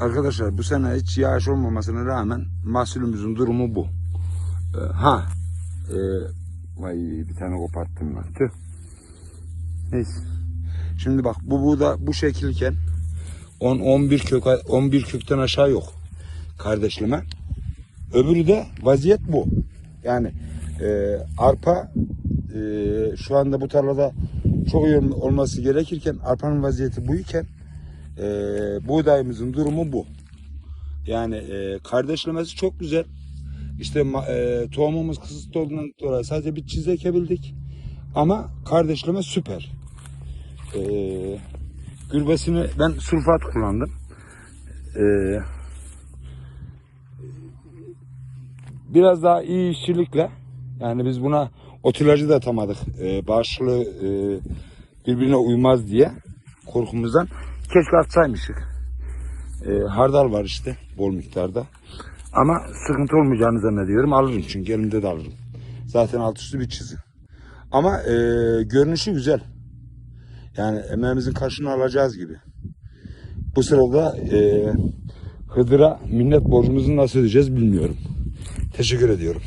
Arkadaşlar bu sene hiç yağış olmamasına rağmen mahsulümüzün durumu bu. Ee, ha. E, vay bir tane koparttım lan. Tüh. Neyse. Şimdi bak bu buğda bu şekilken 10 11 kök 11 kökten aşağı yok kardeşleme. Öbürü de vaziyet bu. Yani e, arpa e, şu anda bu tarlada çok iyi olması gerekirken arpanın vaziyeti buyken e, buğdayımızın durumu bu. Yani e, kardeşlemesi çok güzel. İşte e, tohumumuz kısıtlı olduğundan dolayı sadece bir çiz ekebildik. Ama kardeşleme süper. E, gürbesini ben sulfat kullandım. E, biraz daha iyi işçilikle yani biz buna otilajı da atamadık. E, bağışıklığı e, birbirine uymaz diye korkumuzdan keşke atsaymışık. E, hardal var işte bol miktarda. Ama sıkıntı olmayacağını zannediyorum. Alırım çünkü elimde de alırım. Zaten alt üstü bir çizi. Ama e, görünüşü güzel. Yani emeğimizin karşılığını alacağız gibi. Bu sırada e, Hıdır'a minnet borcumuzu nasıl ödeyeceğiz bilmiyorum. Teşekkür ediyorum.